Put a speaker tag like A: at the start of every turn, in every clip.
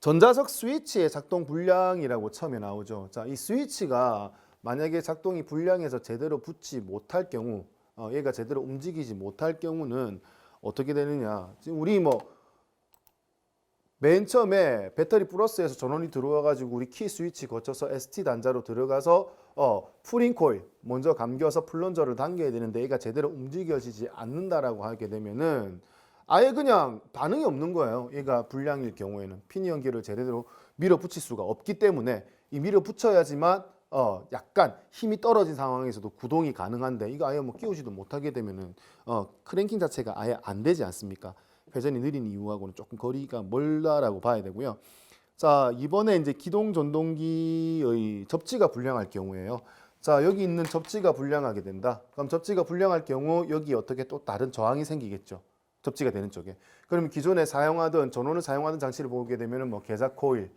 A: 전자석 스위치의 작동 불량이라고 처음에 나오죠. 자, 이 스위치가 만약에 작동이 불량해서 제대로 붙지 못할 경우, 어, 얘가 제대로 움직이지 못할 경우는 어떻게 되느냐? 지금 우리 뭐 맨 처음에 배터리 플러스에서 전원이 들어와 가지고 우리 키 스위치 거쳐서 ST 단자로 들어가서 어 풀인 코일 먼저 감겨서 플런저를 당겨야 되는데 얘가 제대로 움직여지지 않는다라고 하게 되면은 아예 그냥 반응이 없는 거예요. 얘가 불량일 경우에는 피니 연기를 제대로 밀어붙일 수가 없기 때문에 이 밀어붙여야지만 어 약간 힘이 떨어진 상황에서도 구동이 가능한데 이거 아예 뭐 끼우지도 못하게 되면은 어 크랭킹 자체가 아예 안 되지 않습니까? 회전이 느린 이유하고는 조금 거리가 멀다라고 봐야 되고요. 자 이번에 이제 기동 전동기의 접지가 불량할 경우에요. 자 여기 있는 접지가 불량하게 된다. 그럼 접지가 불량할 경우 여기 어떻게 또 다른 저항이 생기겠죠. 접지가 되는 쪽에. 그러면 기존에 사용하던 전원을 사용하던 장치를 보게 되면은 뭐 계좌 코일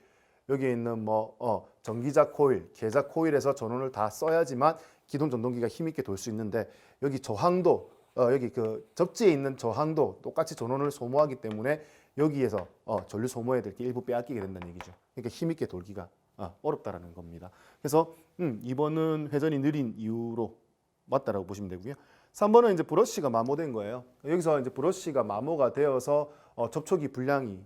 A: 여기에 있는 뭐 어, 전기자 코일, 계좌 코일에서 전원을 다 써야지만 기동 전동기가 힘있게 돌 수 있는데 여기 저항도 어, 여기 그 접지에 있는 저항도 똑같이 전원을 소모하기 때문에 여기에서 어, 전류 소모해야 될 게 일부 빼앗기게 된다는 얘기죠. 그러니까 힘있게 돌기가 어, 어렵다라는 겁니다. 그래서 음, 2번은 회전이 느린 이유로 맞다라고 보시면 되고요. 3번은 이제 브러쉬가 마모된 거예요. 여기서 이제 브러쉬가 마모가 되어서 어, 접촉이 불량이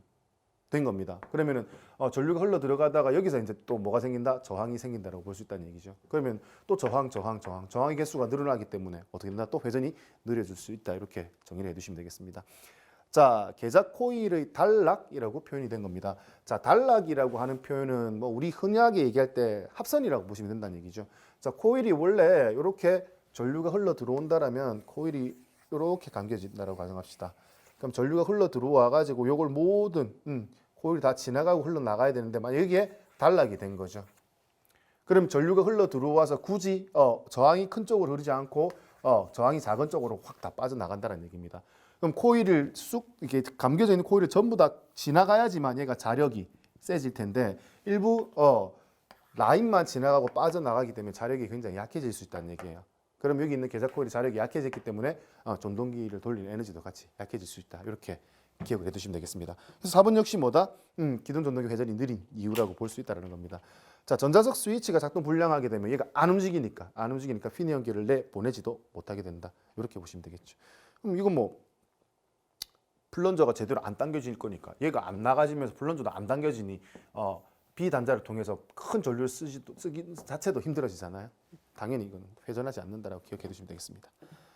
A: 된 겁니다. 그러면은 어, 전류가 흘러 들어가다가 여기서 이제 또 뭐가 생긴다? 저항이 생긴다라고 볼 수 있다는 얘기죠. 그러면 또 저항, 저항, 저항, 저항의 개수가 늘어나기 때문에 어떻게 된다? 또 회전이 느려질 수 있다. 이렇게 정리를 해두시면 되겠습니다. 자, 계좌 코일의 단락이라고 표현이 된 겁니다. 자, 단락이라고 하는 표현은 뭐 우리 흔하게 얘기할 때 합선이라고 보시면 된다는 얘기죠. 자, 코일이 원래 이렇게 전류가 흘러 들어온다라면 코일이 이렇게 감겨진다라고 가정합시다. 그럼 전류가 흘러 들어와 가지고 요걸 모든 음, 코일이 다 지나가고 흘러 나가야 되는데 만약 여기에 단락이 된 거죠. 그럼 전류가 흘러 들어와서 굳이 어, 저항이 큰 쪽으로 흐르지 않고 어, 저항이 작은 쪽으로 확 다 빠져나간다는 얘기입니다. 그럼 코일을 쑥 이렇게 감겨져 있는 코일을 전부 다 지나가야지만 얘가 자력이 세질 텐데 일부 어, 라인만 지나가고 빠져나가기 때문에 자력이 굉장히 약해질 수 있다는 얘기예요. 그럼 여기 있는 계좌 코일이 자력이 약해졌기 때문에 어, 전동기를 돌리는 에너지도 같이 약해질 수 있다. 이렇게 기억을 해두시면 되겠습니다. 그래서 4번 역시 뭐다? 음, 기존 전동기 회전이 느린 이유라고 볼 수 있다는 겁니다. 자, 전자석 스위치가 작동 불량하게 되면 얘가 안 움직이니까 안 움직이니까 피니 연기를 내 보내지도 못하게 된다. 이렇게 보시면 되겠죠. 그럼 이건 뭐 플런저가 제대로 안 당겨질 거니까 얘가 안 나가지면서 플런저도 안 당겨지니 어, B 단자를 통해서 큰 전류를 쓰기, 쓰기 자체도 힘들어지잖아요. 당연히 이건 회전하지 않는다라고 기억해 두시면 되겠습니다.